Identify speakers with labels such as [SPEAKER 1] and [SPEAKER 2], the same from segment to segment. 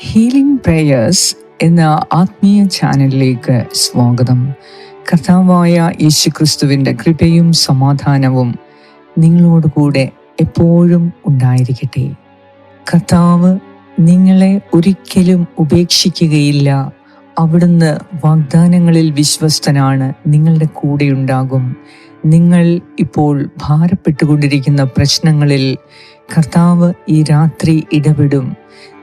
[SPEAKER 1] Healing prayers എന്ന ആത്മീയ ചാനലിലേക്ക് സ്വാഗതം. കഥാവായ യേശുക്രിസ്തുവിന്റെ കൃപയും സമാധാനവും നിങ്ങളോടുകൂടെ എപ്പോഴും ഉണ്ടായിരിക്കട്ടെ. കർത്താവ് നിങ്ങളെ ഒരിക്കലും ഉപേക്ഷിക്കുകയില്ല. അവിടുന്ന് വാഗ്ദാനങ്ങളിൽ വിശ്വസ്തനാണ് നിങ്ങളുടെ കൂടെയുണ്ടാകും നിങ്ങൾ ഇപ്പോൾ ഭാരപ്പെട്ടുകൊണ്ടിരിക്കുന്ന പ്രശ്നങ്ങളിൽ കർത്താവ് ഈ രാത്രി ഇടപെടും.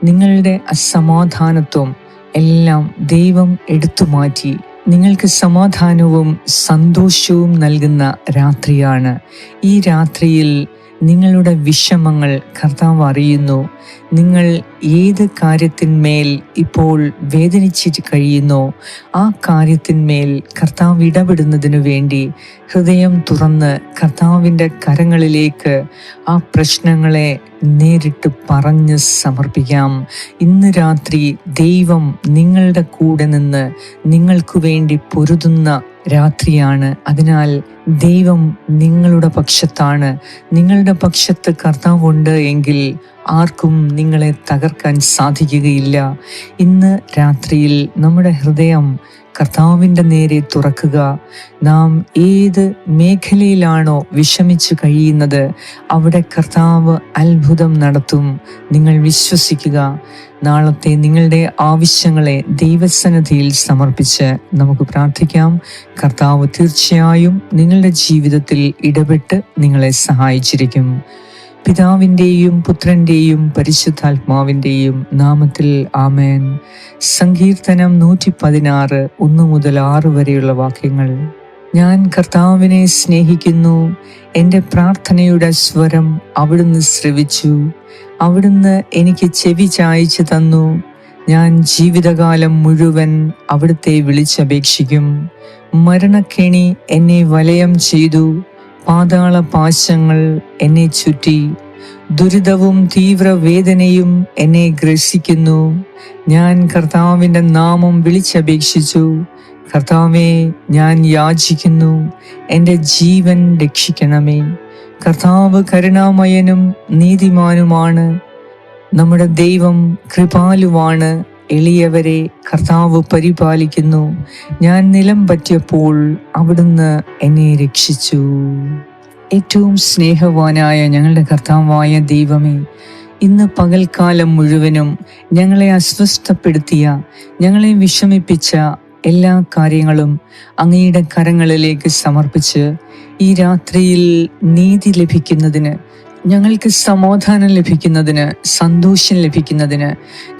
[SPEAKER 1] നിങ്ങളുടെ അസമാധാനത്വം എല്ലാം ദൈവം എടുത്തു മാറ്റി. നിങ്ങൾക്ക് സമാധാനവും സന്തോഷവും നൽകുന്ന രാത്രിയാണ്. ഈ രാത്രിയിൽ നിങ്ങളുടെ വിഷമങ്ങൾ കർത്താവ് അറിയുന്നു. നിങ്ങൾ ഏത് കാര്യത്തിന്മേൽ ഇപ്പോൾ വേദനിച്ചിട്ട് കഴിയുന്നോ ആ കാര്യത്തിന്മേൽ കർത്താവ് ഇടപെടുന്നതിനു വേണ്ടി ഹൃദയം തുറന്ന് കർത്താവിന്റെ കരങ്ങളിലേക്ക് ആ പ്രശ്നങ്ങളെ നേരിട്ട് പറഞ്ഞ് സമർപ്പിക്കാം. ഇന്ന് രാത്രി ദൈവം നിങ്ങളുടെ കൂടെ നിന്ന് നിങ്ങൾക്ക് വേണ്ടി പൊരുതുന്ന രാത്രിയാണ്. അതിനാൽ ദൈവം നിങ്ങളുടെ പക്ഷത്താണ്. നിങ്ങളുടെ പക്ഷത്ത് കർത്താവുണ്ട് എങ്കിൽ ആർക്കും നിങ്ങളെ തകർക്കാൻ സാധിക്കുകയില്ല. ഇന്ന് രാത്രിയിൽ നമ്മുടെ ഹൃദയം കർത്താവിന്റെ നേരെ തുറക്കുക. നാം ഏത് മേഖലയിലാണോ വിഷമിച്ചു കഴിയുന്നത് അവിടെ കർത്താവ് അത്ഭുതം നടത്തും. നിങ്ങൾ വിശ്വസിക്കുക. നാളത്തെ നിങ്ങളുടെ ആവശ്യങ്ങളെ ദൈവസന്നിധിയിൽ സമർപ്പിച്ച് നമുക്ക് പ്രാർത്ഥിക്കാം. കർത്താവ് തീർച്ചയായും നിങ്ങളുടെ ജീവിതത്തിൽ ഇടപെട്ട് നിങ്ങളെ സഹായിച്ചിരിക്കും. പിതാവിന്റെയും പുത്രന്റെയും പരിശുദ്ധാത്മാവിന്റെയും നാമത്തിൽ ആമേൻ. സങ്കീർത്തനം നൂറ്റി പതിനാറ് ഒന്ന് മുതൽ ആറ് വരെയുള്ള വാക്യങ്ങൾ. ഞാൻ കർത്താവിനെ സ്നേഹിക്കുന്നു. എന്റെ പ്രാർത്ഥനയുടെ സ്വരം അവിടുന്ന് ശ്രവിച്ചു. അവിടുന്ന് എനിക്ക് ചെവി ചായച്ചു തന്നു. ഞാൻ ജീവിതകാലം മുഴുവൻ അവിടുത്തെ വിളിച്ചപേക്ഷിക്കും. മരണക്കെണി എന്നെ വലയം ചെയ്തു. പാതാള പാശങ്ങൾ എന്നെ ചുറ്റി ദുരിതവും തീവ്രവേദനയും എന്നെ ഗ്രസിക്കുന്നു. ഞാൻ കർത്താവിന്റെ നാമം വിളിച്ചപേക്ഷിച്ചു. കർത്താവെ ഞാൻ യാചിക്കുന്നു. എന്റെ ജീവൻ രക്ഷിക്കണമേ. കർത്താവ് കരുണാമയനും നീതിമാനുമാണ്. നമ്മുടെ ദൈവം കൃപാലുവാണ്. എളിയവരെ കർത്താവ് പരിപാലിക്കുന്നു. ഞാൻ നിലം പറ്റിയപ്പോൾ അവിടുന്ന് എന്നെ രക്ഷിച്ചു. ഏറ്റവും സ്നേഹവാനായ ഞങ്ങളുടെ കർത്താവായ ദൈവമേ ഇന്ന് പകൽക്കാലം മുഴുവനും ഞങ്ങളെ അസ്വസ്ഥപ്പെടുത്തിയ ഞങ്ങളെ വിഷമിപ്പിച്ച എല്ലാ കാര്യങ്ങളും അങ്ങയുടെ കരങ്ങളിലേക്ക് സമർപ്പിച്ച് ഈ രാത്രിയിൽ നീതി ലഭിക്കുന്നതിന് ഞങ്ങൾക്ക് സമാധാനം ലഭിക്കുന്നതിന് സന്തോഷം ലഭിക്കുന്നതിന്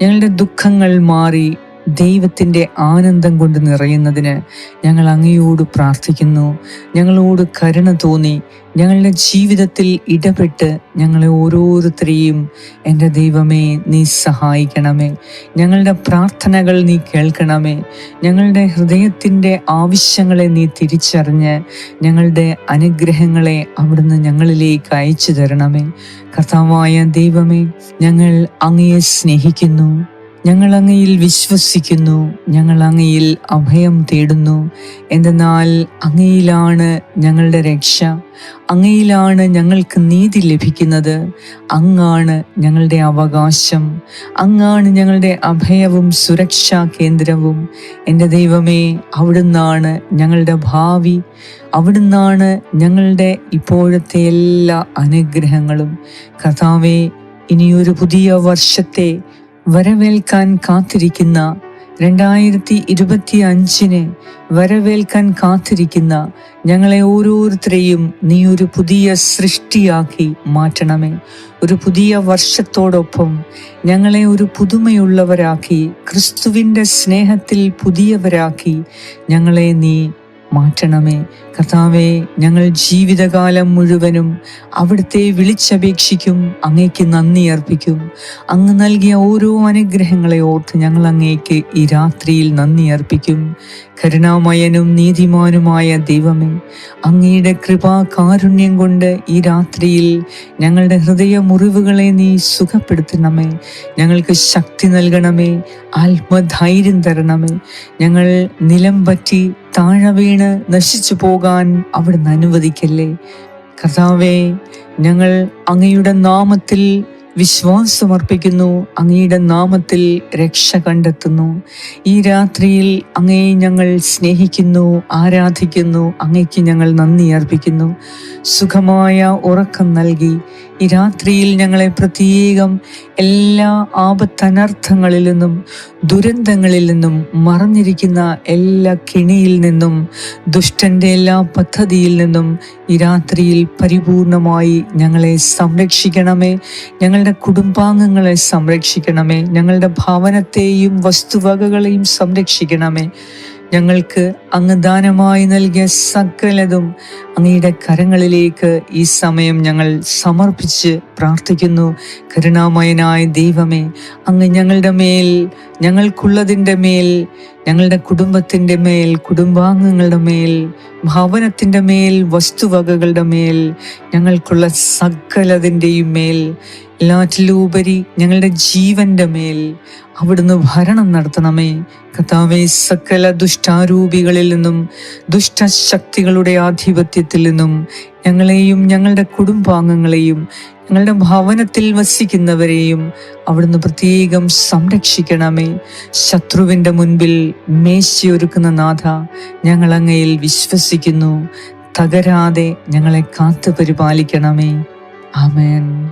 [SPEAKER 1] ഞങ്ങളുടെ ദുഃഖങ്ങൾ മാറി ദൈവത്തിന്റെ ആനന്ദം കൊണ്ട് നിറയുന്നതിന് ഞങ്ങൾ അങ്ങയോട് പ്രാർത്ഥിക്കുന്നു. ഞങ്ങളോട് കരുണ തോന്നി. ഞങ്ങളുടെ ജീവിതത്തിൽ ഇടപെട്ട് ഞങ്ങളെ ഓരോരുത്തരെയും എന്റെ ദൈവമേ നീ സഹായിക്കണമേ. ഞങ്ങളുടെ പ്രാർത്ഥനകൾ നീ കേൾക്കണമേ. ഞങ്ങളുടെ ഹൃദയത്തിന്റെ ആവശ്യങ്ങളെ നീ തിരിച്ചറിഞ്ഞ് ഞങ്ങളുടെ അനുഗ്രഹങ്ങളെ അവിടുന്ന് ഞങ്ങളിലേക്ക് അയച്ചു തരണമേ. കർത്താവായ ദൈവമേ ഞങ്ങൾ അങ്ങയെ സ്നേഹിക്കുന്നു. ഞങ്ങൾ അങ്ങയിൽ വിശ്വസിക്കുന്നു ഞങ്ങൾ അങ്ങയിൽ അഭയം തേടുന്നു. എന്തെന്നാൽ അങ്ങയിലാണ് ഞങ്ങളുടെ രക്ഷ. അങ്ങയിലാണ് ഞങ്ങൾക്ക് നീതി ലഭിക്കുന്നത്. അങ്ങാണ് ഞങ്ങളുടെ അവകാശം. അങ്ങാണ് ഞങ്ങളുടെ അഭയവും സുരക്ഷാ കേന്ദ്രവും. എന്റെ ദൈവമേ അവിടുന്നാണ് ഞങ്ങളുടെ ഭാവി. അവിടുന്നാണ് ഞങ്ങളുടെ ഇപ്പോഴത്തെ എല്ലാ അനുഗ്രഹങ്ങളും. കഥാവേ ഇനിയൊരു പുതിയ വർഷത്തെ വരവേൽക്കാൻ കാത്തിരിക്കുന്ന രണ്ടായിരത്തി ഇരുപത്തി അഞ്ചിന് വരവേൽക്കാൻ കാത്തിരിക്കുന്ന ഞങ്ങളെ ഓരോരുത്തരെയും നീ ഒരു പുതിയ സൃഷ്ടിയാക്കി മാറ്റണമേ. ഒരു പുതിയ വർഷത്തോടൊപ്പം ഞങ്ങളെ ഒരു പുതുമയുള്ളവരാക്കി ക്രിസ്തുവിന്റെ സ്നേഹത്തിൽ പുതിയവരാക്കി ഞങ്ങളെ നീ മാറ്റണമേ. കർത്താവെ ഞങ്ങൾ ജീവിതകാലം മുഴുവനും അവിടുത്തെ വിളിച്ചപേക്ഷിക്കും അങ്ങേക്ക് നന്ദി അർപ്പിക്കും. അങ്ങ് നൽകിയ ഓരോ അനുഗ്രഹങ്ങളെ ഓർത്ത് ഞങ്ങൾ അങ്ങേക്ക് ഈ രാത്രിയിൽ നന്ദി അർപ്പിക്കും. കരുണാമയനും നീതിമാനുമായ ദൈവമേ അങ്ങയുടെ കൃപാ കാരുണ്യം കൊണ്ട് ഈ രാത്രിയിൽ ഞങ്ങളുടെ ഹൃദയ മുറിവുകളെ നീ സുഖപ്പെടുത്തണമേ. ഞങ്ങൾക്ക് ശക്തി നൽകണമേ ആത്മധൈര്യം തരണമേ. ഞങ്ങൾ നിലം പറ്റി താഴെ വീണ് നശിച്ചു പോകാൻ അവിടുന്ന് അനുവദിക്കല്ലേ? കർത്താവേ ഞങ്ങൾ അങ്ങയുടെ നാമത്തിൽ വിശ്വാസമർപ്പിക്കുന്നു അങ്ങയുടെ നാമത്തിൽ രക്ഷ കണ്ടെത്തുന്നു. ഈ രാത്രിയിൽ അങ്ങയെ ഞങ്ങൾ സ്നേഹിക്കുന്നു ആരാധിക്കുന്നു അങ്ങയ്ക്ക് ഞങ്ങൾ നന്ദി അർപ്പിക്കുന്നു. സുഖമായ ഉറക്കം നൽകി ഈ രാത്രിയിൽ ഞങ്ങളെ പ്രത്യേകം എല്ലാ ആപത്തനർത്ഥങ്ങളിൽ നിന്നും ദുരന്തങ്ങളിൽ നിന്നും മറഞ്ഞിരിക്കുന്ന എല്ലാ കിണിയിൽ നിന്നും ദുഷ്ടന്റെ എല്ലാ പദ്ധതിയിൽ നിന്നും ഈ രാത്രിയിൽ പരിപൂർണമായി ഞങ്ങളെ സംരക്ഷിക്കണമേ. ഞങ്ങളുടെ കുടുംബാംഗങ്ങളെ സംരക്ഷിക്കണമേ. ഞങ്ങളുടെ ഭവനത്തെയും വസ്തുവകകളെയും സംരക്ഷിക്കണമേ. ഞങ്ങൾക്ക് അങ്ങ് ദാനമായി നൽകിയ സകലതും അങ്ങയുടെ കരങ്ങളിലേക്ക് ഈ സമയം ഞങ്ങൾ സമർപ്പിച്ച് പ്രാർത്ഥിക്കുന്നു. കരുണാമയനായ ദൈവമേ അങ്ങ് ഞങ്ങളുടെ മേൽ ഞങ്ങൾക്കുള്ളതിന്റെ മേൽ ഞങ്ങളുടെ കുടുംബത്തിന്റെ മേൽ കുടുംബാംഗങ്ങളുടെ മേൽ ഭവനത്തിന്റെ മേൽ വസ്തുവകകളുടെ മേൽ ഞങ്ങൾക്കുള്ള സകലതിന്റെയും മേൽ എല്ലാറ്റിലുപരി ഞങ്ങളുടെ ജീവന്റെ മേൽ അവിടുന്ന് ഭരണം നടത്തണമേ. കഥാവേ സകല ദുഷ്ടാരൂപികളിൽ നിന്നും ദുഷ്ടശക്തികളുടെ ആധിപത്യത്തിൽ നിന്നും ഞങ്ങളെയും ഞങ്ങളുടെ കുടുംബാംഗങ്ങളെയും ഞങ്ങളുടെ ഭവനത്തിൽ വസിക്കുന്നവരെയും അവിടുന്ന് പ്രത്യേകം സംരക്ഷിക്കണമേ. ശത്രുവിന്റെ മുൻപിൽ മേശയൊരുക്കുന്ന നാഥ ഞങ്ങൾ അങ്ങയിൽ വിശ്വസിക്കുന്നു. തകരാതെ ഞങ്ങളെ കാത്തു പരിപാലിക്കണമേ ആമേൻ.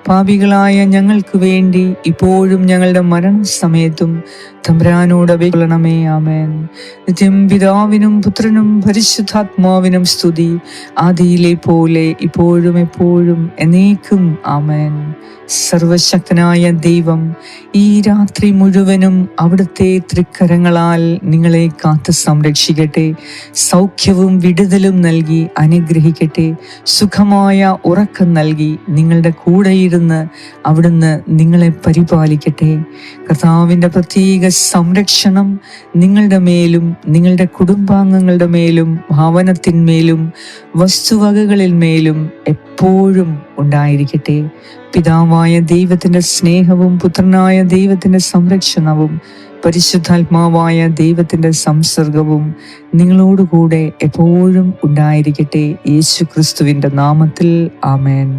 [SPEAKER 1] പാപികളായ ഞങ്ങൾക്ക് വേണ്ടി ഇപ്പോഴും ഞങ്ങളുടെ മരണസമയത്തും തമ്പരാനോട് അഭികളണമേ ആമേൻ. നിത്യം പിതാവിനും പുത്രനും പരിശുദ്ധാത്മാവിനും സ്തുതി ആദിയിലെ പോലെ ഇപ്പോഴും എപ്പോഴും എന്നേക്കും ആമേൻ. സർവശക്തനായ ദൈവം ഈ രാത്രി മുഴുവനും അവിടുത്തെ തൃക്കരങ്ങളാൽ നിങ്ങളെ കാത്ത് സംരക്ഷിക്കട്ടെ സൗഖ്യവും വിടുതലും നൽകി അനുഗ്രഹിക്കട്ടെ സുഖമായ ഉറക്കം നൽകി നിങ്ങളുടെ കൂടെയിരുന്ന് അവിടുന്ന് നിങ്ങളെ പരിപാലിക്കട്ടെ. കർത്താവിന്റെ പ്രത്യേക സംരക്ഷണം നിങ്ങളുടെ മേലും നിങ്ങളുടെ കുടുംബാംഗങ്ങളുടെ മേലും ഭവനത്തിന്മേലും വസ്തുവകകളിൽ മേലും എപ്പോഴും ഉണ്ടായിരിക്കട്ടെ. പിതാവായ ദൈവത്തിന്റെ സ്നേഹവും പുത്രനായ ദൈവത്തിന്റെ സംരക്ഷണവും പരിശുദ്ധാത്മാവായ ദൈവത്തിന്റെ സംസർഗവും നിങ്ങളോടുകൂടെ എപ്പോഴും ഉണ്ടായിരിക്കട്ടെ. യേശു ക്രിസ്തുവിന്റെ നാമത്തിൽ ആമേൻ.